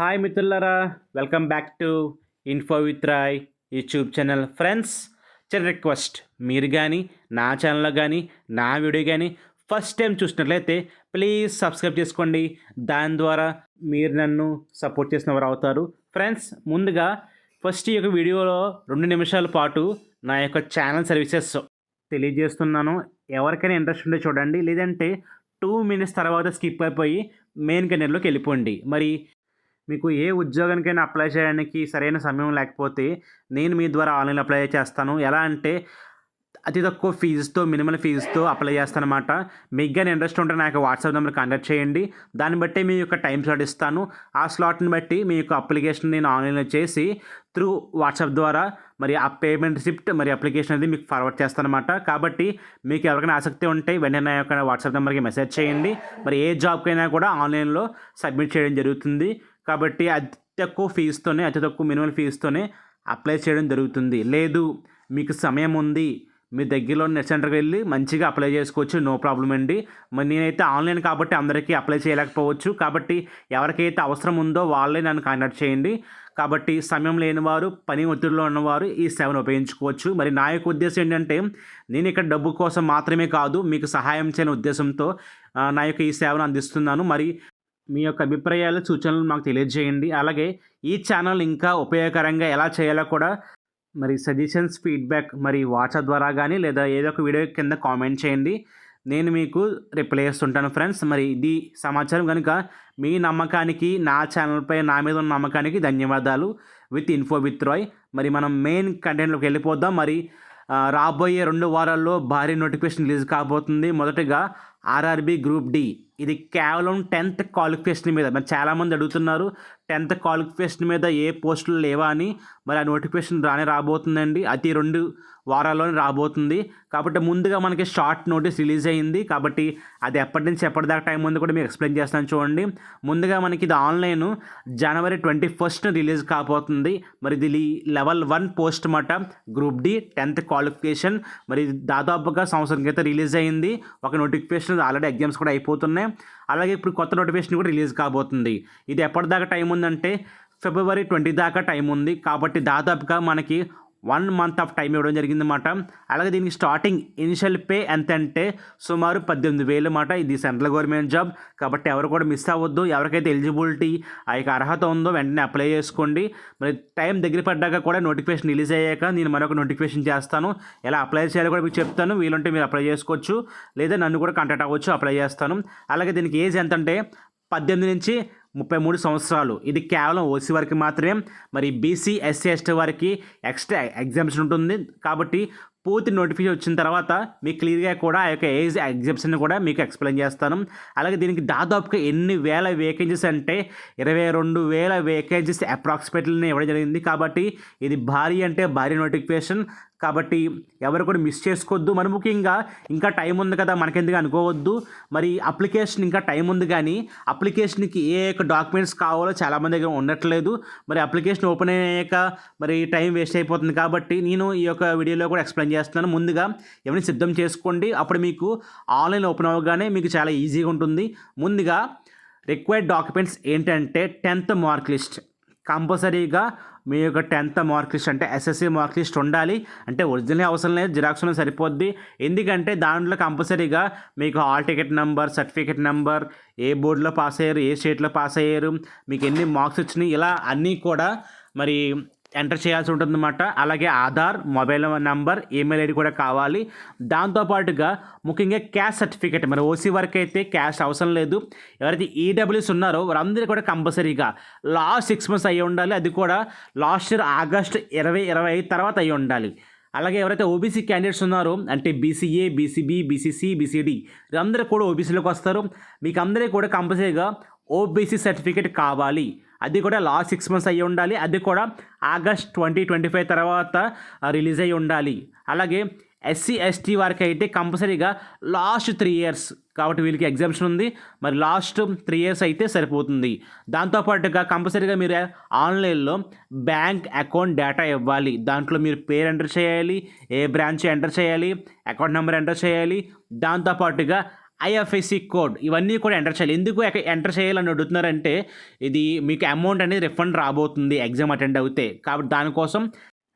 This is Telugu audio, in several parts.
హాయ్ మిత్రులారా welcome back to info with Rai YouTube channel. Friends చిన్న రిక్వెస్ట్. మీరు కానీ నా ఛానల్లో కానీ నా వీడియో కానీ ఫస్ట్ టైం చూసినట్లయితే ప్లీజ్ సబ్స్క్రైబ్ చేసుకోండి. దాని ద్వారా మీరు నన్ను సపోర్ట్ చేసిన వారు అవుతారు. ఫ్రెండ్స్ ముందుగా ఫస్ట్ ఈ యొక్క వీడియోలో రెండు నిమిషాల పాటు నా యొక్క ఛానల్ సర్వీసెస్ తెలియజేస్తున్నాను. ఎవరికైనా ఇంట్రెస్ట్ ఉంటే చూడండి. లేదంటే టూ మినిట్స్ తర్వాత స్కిప్ అయిపోయి మెయిన్ కెనర్లోకి వెళ్ళిపోండి. మరి మీకు ఏ ఉద్యోగానికైనా అప్లై చేయడానికి సరైన సమయం లేకపోతే నేను మీ ద్వారా ఆన్లైన్ అప్లై చేస్తాను. ఎలా అంటే అతి తక్కువ ఫీజుతో మినిమల్ ఫీజుతో అప్లై చేస్తాను అనమాట మీకు కానీ ఇంట్రెస్ట్ ఉంటే నాకు వాట్సాప్ నెంబర్ కాంటాక్ట్ చేయండి. దాన్ని బట్టి మీ యొక్క టైం స్లాట్ ఇస్తాను. ఆ స్లాట్ని బట్టి మీ యొక్క అప్లికేషన్ నేను ఆన్లైన్లో చేసి త్రూ వాట్సాప్ ద్వారా మరి ఆ పేమెంట్ రిసిప్ట్ మరి అప్లికేషన్ అనేది మీకు ఫార్వర్డ్ చేస్తానమాట కాబట్టి మీకు ఎవరికైనా ఆసక్తి ఉంటే వెంటనే నా యొక్క వాట్సాప్ నెంబర్కి మెసేజ్ చేయండి. మరి ఏ జాబ్కైనా కూడా ఆన్లైన్లో సబ్మిట్ చేయడం జరుగుతుంది. కాబట్టి అతి తక్కువ ఫీజుతోనే అతి తక్కువ మినిమం ఫీజుతోనే అప్లై చేయడం జరుగుతుంది. లేదు మీకు సమయం ఉంది మీ దగ్గరలో నెట్ సెంటర్కి వెళ్ళి మంచిగా అప్లై చేసుకోవచ్చు నో ప్రాబ్లం అండి. మరి నేనైతే ఆన్లైన్ కాబట్టి అందరికీ అప్లై చేయలేకపోవచ్చు. కాబట్టి ఎవరికైతే అవసరం ఉందో వాళ్ళే నన్ను కాంటాక్ట్ చేయండి. కాబట్టి సమయం లేని వారు పని ఒత్తిడిలో ఉన్నవారు ఈ సేవను ఉపయోగించుకోవచ్చు. మరి నా యొక్క ఉద్దేశం ఏంటంటే నేను ఇక్కడ డబ్బు కోసం మాత్రమే కాదు మీకు సహాయం చేయని ఉద్దేశంతో నా యొక్క ఈ సేవను అందిస్తున్నాను. మరి మీ యొక్క అభిప్రాయాలు సూచనలు మాకు తెలియజేయండి. అలాగే ఈ ఛానల్ ఇంకా ఉపయోగకరంగా ఎలా చేయాలో కూడా మరి సజెషన్స్ ఫీడ్బ్యాక్ మరి వాట్సాప్ ద్వారా కానీ లేదా ఏదో ఒక వీడియో కింద కామెంట్ చేయండి. నేను మీకు రిప్లై చేస్తుంటాను ఫ్రెండ్స్. మరి ఇది సమాచారం కనుక మీ నమ్మకానికి నా ఛానల్పై నా మీద ఉన్న నమ్మకానికి ధన్యవాదాలు. With info with Rai. మరి మనం మెయిన్ కంటెంట్లోకి వెళ్ళిపోద్దాం మరి రాబోయే రెండు వారాల్లో భారీ నోటిఫికేషన్ రిలీజ్ కాబోతుంది. మొదటగా ఆర్ఆర్బి గ్రూప్ డి. ఇది కేవలం టెన్త్ క్వాలిఫికేషన్ మీద. మరి చాలామంది అడుగుతున్నారు టెన్త్ క్వాలిఫికేషన్ మీద ఏ పోస్టులు లేవా అని. మరి ఆ నోటిఫికేషన్ రానే రాబోతుందండి. అతి రెండు వారాల్లోనే రాబోతుంది. కాబట్టి ముందుగా మనకి షార్ట్ నోటీస్ రిలీజ్ అయ్యింది కాబట్టి అది ఎప్పటి నుంచి ఎప్పటిదాకా టైం ఉంది కూడా మీకు ఎక్స్ప్లెయిన్ చేస్తాను చూడండి. ముందుగా మనకి ఇది online. January twenty first release కాబోతుంది. మరి ఇది లెవెల్ వన్ పోస్ట్ మాట. Group D tenth qualification. మరి దాదాపుగా సంవత్సరం క్రితం రిలీజ్ అయింది. ఒక నోటిఫికేషన్ ఆల్రెడీ ఎగ్జామ్స్ కూడా అయిపోతున్నాయి. అలాగే ఇప్పుడు కొత్త నోటిఫికేషన్ కూడా రిలీజ్ కాబోతుంది. ఇది ఎప్పటిదాకా టైం ఉందంటే ఫిబ్రవరి ట్వంటీ దాకా టైం ఉంది. కాబట్టి దాదాపుగా మనకి వన్ మంత్ ఆఫ్ టైం ఇవ్వడం జరిగిందన్నమాట. అలాగే దీనికి స్టార్టింగ్ ఇనిషియల్ పే ఎంత అంటే సుమారు పద్దెనిమిది వేలు మాట ఇది సెంట్రల్ గవర్నమెంట్ జాబ్. కాబట్టి ఎవరు కూడా మిస్ అవ్వద్దు. ఎవరికైతే ఎలిజిబిలిటీ ఆ యొక్క అర్హత ఉందో వెంటనే అప్లై చేసుకోండి. మరి టైం దగ్గర పడ్డాక కూడా నోటిఫికేషన్ రిలీజ్ అయ్యాక నేను మరొక నోటిఫికేషన్ చేస్తాను. ఎలా అప్లై చేయాలో కూడా మీకు చెప్తాను. వీలుంటే మీరు అప్లై చేసుకోవచ్చు. లేదా నన్ను కూడా కాంటాక్ట్ అవ్వచ్చు అప్లై చేస్తాను. అలాగే దీనికి ఏజ్ ఎంత అంటే పద్దెనిమిది నుంచి ముప్పై మూడు సంవత్సరాలు. ఇది కేవలం ఓసీ వారికి మాత్రమే. మరి బీసీ ఎస్సీ ఎస్టీ వారికి ఎక్స్ట్రా ఎగ్జామ్షన్ ఉంటుంది. కాబట్టి పూర్తి నోటిఫికేషన్ వచ్చిన తర్వాత మీకు క్లియర్గా కూడా ఆ యొక్క ఏజ్ ఎగ్జిబిషన్ కూడా మీకు ఎక్స్ప్లెయిన్ చేస్తాను. అలాగే దీనికి దాదాపుగా ఎన్ని వేల వేకెన్సీస్ అంటే ఇరవై రెండు వేల వేకెన్సీస్ అప్రాక్సిమేట్లీని ఇవ్వడం జరిగింది. కాబట్టి ఇది భారీ అంటే భారీ నోటిఫికేషన్. కాబట్టి ఎవరు కూడా మిస్ చేసుకోవద్దు. మరి ముఖ్యంగా ఇంకా టైం ఉంది కదా మనకెందుకు అనుకోవద్దు. మరి అప్లికేషన్ ఇంకా టైం ఉంది కానీ అప్లికేషన్కి ఏ యొక్క డాక్యుమెంట్స్ కావాలో చాలామంది దగ్గర ఉండట్లేదు. మరి అప్లికేషన్ ఓపెన్ అయ్యాక మరి టైం వేస్ట్ అయిపోతుంది. కాబట్టి నేను ఈ యొక్క వీడియోలో కూడా ఎక్స్ప్లెయిన్ చేస్తున్నాను. ముందుగా ఎవరిని సిద్ధం చేసుకోండి. అప్పుడు మీకు ఆన్లైన్ ఓపెన్ అవ్వగానే మీకు చాలా ఈజీగా ఉంటుంది. ముందుగా రిక్వైర్డ్ డాక్యుమెంట్స్ ఏంటంటే టెన్త్ మార్క్ లిస్ట్. కంపల్సరీగా మీ యొక్క టెన్త్ మార్క్ లిస్ట్ అంటే ఎస్ఎస్సి మార్క్ లిస్ట్ ఉండాలి. అంటే ఒరిజినల్ అవసరం లేదు జిరాక్స్ ఉన్న సరిపోద్ది. ఎందుకంటే దాంట్లో కంపల్సరీగా మీకు hall ticket number certificate number ఏ బోర్డులో పాస్ అయ్యారు ఏ స్టేట్లో పాస్ అయ్యారు మీకు ఎన్ని మార్క్స్ వచ్చినాయి ఇలా అన్నీ కూడా మరి ఎంటర్ చేయాల్సి ఉంటుందన్నమాట. అలాగే Aadhaar mobile number email ID కూడా కావాలి. దాంతోపాటుగా ముఖ్యంగా క్యాష్ సర్టిఫికేట్. మరి ఓసీ వరకు అయితే క్యాష్ అవసరం లేదు. ఎవరైతే ఈడబ్ల్యూస్ ఉన్నారో వారందరూ కూడా కంపల్సరీగా లాస్ట్ సిక్స్ మంత్స్ అయ్యి ఉండాలి. అది కూడా లాస్ట్ ఇయర్ ఆగస్ట్ ఇరవై ఇరవై ఐదు తర్వాత అయ్యి ఉండాలి. అలాగే ఎవరైతే ఓబీసీ క్యాండిడేట్స్ ఉన్నారో అంటే బీసీఏ బీసీబీ బీసీసీ బీసీడీ వీరందరూ కూడా ఓబీసీలోకి వస్తారు. మీకు అందరికీ కూడా కంపల్సరీగా ఓబీసీ సర్టిఫికేట్ కావాలి. అది కూడా లాస్ట్ సిక్స్ మంత్స్ అయ్యి ఉండాలి. అది కూడా ఆగస్ట్ ట్వంటీ ట్వంటీ ఫైవ్ తర్వాత రిలీజ్ అయ్యి ఉండాలి. అలాగే ఎస్సీ ఎస్టీ వారికి అయితే కంపల్సరీగా లాస్ట్ త్రీ ఇయర్స్ కాబట్టి వీళ్ళకి ఎగ్జామ్షన్ ఉంది. మరి లాస్ట్ త్రీ ఇయర్స్ అయితే సరిపోతుంది. దాంతోపాటుగా కంపల్సరీగా మీరు ఆన్లైన్లో బ్యాంక్ అకౌంట్ డేటా ఇవ్వాలి. దాంట్లో మీరు పేరు ఎంటర్ చేయాలి ఏ బ్రాంచ్ ఎంటర్ చేయాలి అకౌంట్ నెంబర్ ఎంటర్ చేయాలి. దాంతోపాటుగా ఐఎఫ్ఎస్సి కోడ్ ఇవన్నీ కూడా ఎంటర్ చేయాలి. ఎందుకు ఎంటర్ చేయాలని అడుగుతున్నారంటే ఇది మీకు అమౌంట్ అనేది రిఫండ్ రాబోతుంది ఎగ్జామ్ అటెండ్ అవుతే. కాబట్టి దానికోసం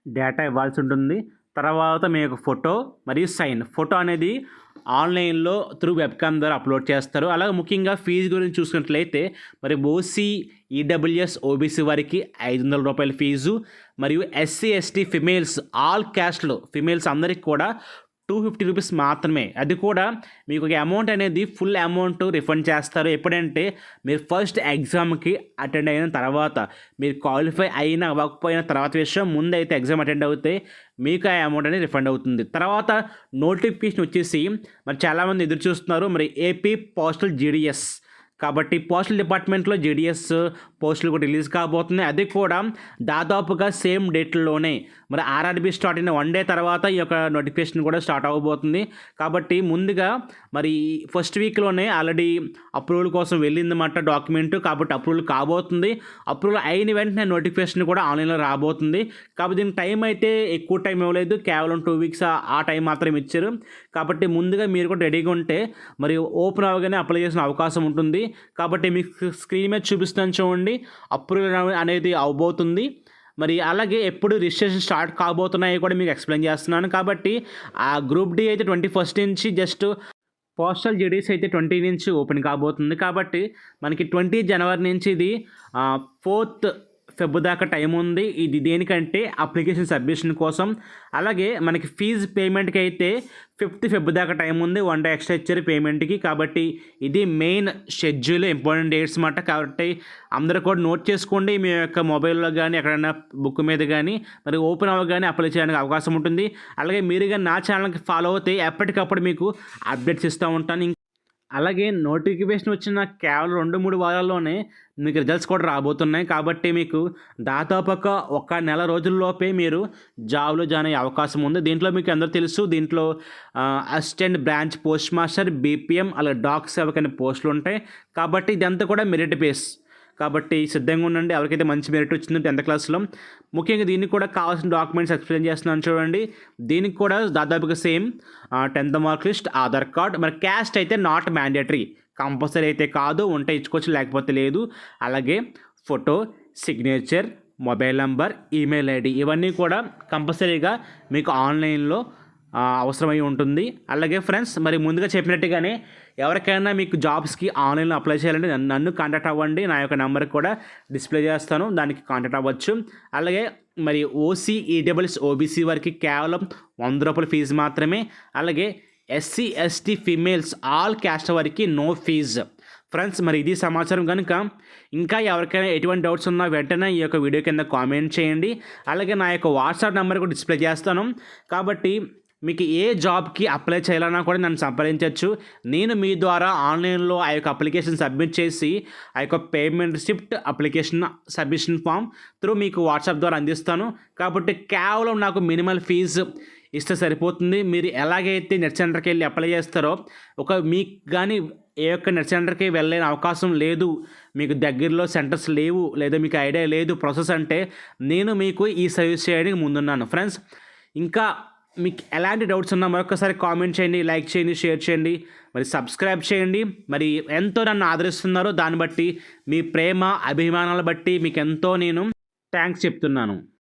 డేటా ఇవ్వాల్సి ఉంటుంది. తర్వాత మీ యొక్క ఫోటో మరియు సైన్. ఫోటో అనేది ఆన్లైన్లో త్రూ వెబ్కామ్ ద్వారా అప్లోడ్ చేస్తారు. అలాగే ముఖ్యంగా ఫీజు గురించి చూసుకున్నట్లయితే మరి ఓసీ ఈడబ్ల్యూఎస్ ఓబీసీ వారికి ఐదు వందల రూపాయల ఫీజు. మరియు ఎస్సీ ఎస్టీ ఫిమేల్స్ ఆల్ క్యాస్ట్లో ఫిమేల్స్ అందరికి కూడా టూ ఫిఫ్టీ రూపీస్ మాత్రమే. అది కూడా మీకు ఒక అమౌంట్ అనేది ఫుల్ అమౌంట్ రిఫండ్ చేస్తారు. ఎప్పుడంటే మీరు ఫస్ట్ ఎగ్జామ్కి అటెండ్ అయిన తర్వాత మీరు క్వాలిఫై అయినా అవ్వకపోయిన తర్వాత విషయం ముందు అయితే ఎగ్జామ్ అటెండ్ అవుతే మీకు ఆ అమౌంట్ అనేది రిఫండ్ అవుతుంది. తర్వాత నోటిఫికేషన్ వచ్చేసి మరి చాలామంది ఎదురు చూస్తున్నారు. మరి ఏపీ పోస్టల్ జీడిఎస్ కాబట్టి పోస్టల్ డిపార్ట్మెంట్లో జీడిఎస్ పోస్టులు కూడా రిలీజ్ కాబోతున్నాయి. అది కూడా దాదాపుగా సేమ్ డేట్లోనే. మరి ఆర్ఆర్బి స్టార్ట్ అయిన వన్ డే తర్వాత ఈ యొక్క నోటిఫికేషన్ కూడా స్టార్ట్ అవ్వబోతుంది. కాబట్టి ముందుగా మరి ఫస్ట్ వీక్లోనే ఆల్రెడీ అప్రూవల్ కోసం వెళ్ళిందన్నమాట డాక్యుమెంట్. కాబట్టి అప్రూవల్ కాబోతుంది. అప్రూవల్ అయిన వెంటనే నోటిఫికేషన్ కూడా ఆన్లైన్లో రాబోతుంది. కాబట్టి దీనికి టైం అయితే ఎక్కువ టైం ఇవ్వలేదు. కేవలం టూ వీక్స్ ఆ టైం మాత్రం ఇచ్చారు. కాబట్టి ముందుగా మీరు కూడా రెడీగా ఉంటే మరి ఓపెన్ అవ్వగానే అప్లై చేసిన అవకాశం ఉంటుంది. కాబట్టి మీకు స్క్రీన్ మీద చూపిస్తాను చూడండి. అప్రూవల్ అనేది అవబోతుంది. మరి అలాగే ఎప్పుడు రిజిస్ట్రేషన్ స్టార్ట్ కాబోతున్నాయో కూడా మీకు ఎక్స్ప్లెయిన్ చేస్తున్నాను. కాబట్టి ఆ గ్రూప్ డి అయితే ట్వంటీ ఫస్ట్ నుంచి జస్ట్ పోస్టల్ జీడీస్ అయితే ట్వంటీ నుంచి ఓపెన్ కాబోతుంది. కాబట్టి మనకి ట్వంటీ జనవరి నుంచి ఇది ఫోర్త్ ఫెబ్ దాకా టైం ఉంది. ఇది దేనికంటే అప్లికేషన్ సబ్మిషన్ కోసం. అలాగే మనకి ఫీజు పేమెంట్కి అయితే ఫిఫ్త్ ఫెబ్ దాకా టైం ఉంది. వన్ డే ఎక్స్ట్రా ఇచ్చారు పేమెంట్కి కాబట్టి ఇది మెయిన్ షెడ్యూల్ ఇంపార్టెంట్ డేట్స్ మాట. కాబట్టి అందరూ కూడా నోట్ చేసుకోండి. మీ యొక్క మొబైల్లో కానీ ఎక్కడైనా బుక్ మీద కానీ మరి ఓపెన్ అవ్వగానే అప్లై చేయడానికి అవకాశం ఉంటుంది. అలాగే మీరు కానీ నా ఛానల్కి ఫాలో అవుతే ఎప్పటికప్పుడు మీకు అప్డేట్స్ ఇస్తూ ఉంటాను. అలాగే నోటిఫికేషన్ వచ్చిన కేవలం రెండు మూడు వారాల్లోనే మీకు రిజల్ట్స్ కూడా రాబోతున్నాయి. కాబట్టి మీకు దాదాపుగా ఒక ఒక నెల రోజుల్లోపే మీరు జాబ్లో జాయిన్ అయ్యే అవకాశం ఉంది. దీంట్లో మీకు అందరూ తెలుసు దీంట్లో assistant branch post master BPM అలాగే డాక్ సేవక్ అనే పోస్టులు ఉంటాయి కాబట్టి ఇదంతా కూడా మెరిట్ బేస్. కాబట్టి సిద్ధంగా ఉండండి. ఎవరికైతే మంచి మెరిట్ వచ్చిందో టెన్త్ క్లాస్లో ముఖ్యంగా దీనికి కూడా కావాల్సిన డాక్యుమెంట్స్ ఎక్స్ప్లెయిన్ చేస్తున్నాను చూడండి. దీనికి కూడా దాదాపుగా same tenth mark list Aadhaar card మరి క్యాస్ట్ అయితే నాట్ మ్యాండేటరీ కంపల్సరీ అయితే కాదు ఉంటే ఇచ్చుకోవచ్చు లేకపోతే లేదు. అలాగే photo signature mobile number email ID ఇవన్నీ కూడా కంపల్సరీగా మీకు ఆన్లైన్లో అవసరమై ఉంటుంది. అలాగే ఫ్రెండ్స్ మరి ముందుగా చెప్పినట్టుగానే ఎవరికైనా మీకు జాబ్స్కి ఆన్లైన్లో అప్లై చేయాలంటే నన్ను కాంటాక్ట్ అవ్వండి. నా యొక్క నెంబర్కి కూడా డిస్ప్లే చేస్తాను. దానికి కాంటాక్ట్ అవ్వచ్చు. అలాగే మరి ఓసీ ఈడబ్ల్యూఎస్ ఓబీసీ వారికి కేవలం వంద రూపాయల ఫీజు మాత్రమే. అలాగే SC ST females all caste వారికి నో ఫీజు. ఫ్రెండ్స్ మరి ఇది సమాచారం కనుక. ఇంకా ఎవరికైనా ఎటువంటి డౌట్స్ ఉన్నా వెంటనే ఈ యొక్క వీడియో కింద కామెంట్ చేయండి. అలాగే నా యొక్క వాట్సాప్ నెంబర్ కూడా డిస్ప్లే చేస్తాను. కాబట్టి మీకు ఏ జాబ్కి అప్లై చేయాలన్నా కూడా నన్ను సంప్రదించవచ్చు నేను మీ ద్వారా ఆన్లైన్లో ఆ యొక్క అప్లికేషన్ సబ్మిట్ చేసి ఆ యొక్క payment receipt application submission form through మీకు వాట్సాప్ ద్వారా అందిస్తాను. కాబట్టి కేవలం నాకు మినిమల్ ఫీజు ఇస్తే సరిపోతుంది. మీరు ఎలాగైతే నెట్ సెంటర్కి వెళ్ళి అప్లై చేస్తారో ఒక మీకు కానీ ఏ ఒక్క నెట్ సెంటర్కి వెళ్ళలేని అవకాశం లేదు. మీకు దగ్గరలో సెంటర్స్ లేవు లేదా మీకు ఐడియా లేదు ప్రాసెస్ అంటే నేను మీకు ఈ సర్వీస్ చేయడానికి ముందున్నాను. ఫ్రెండ్స్ ఇంకా మీకు ఎలాంటి డౌట్స్ ఉన్నా మరొకసారి కామెంట్ చేయండి లైక్ చేయండి షేర్ చేయండి. మరి సబ్స్క్రైబ్ చేయండి. మరి ఎంతో నన్ను ఆదరిస్తున్నారో దాన్ని బట్టి మీ ప్రేమ అభిమానాలు బట్టి మీకు ఎంతో నేను థ్యాంక్స్ చెప్తున్నాను.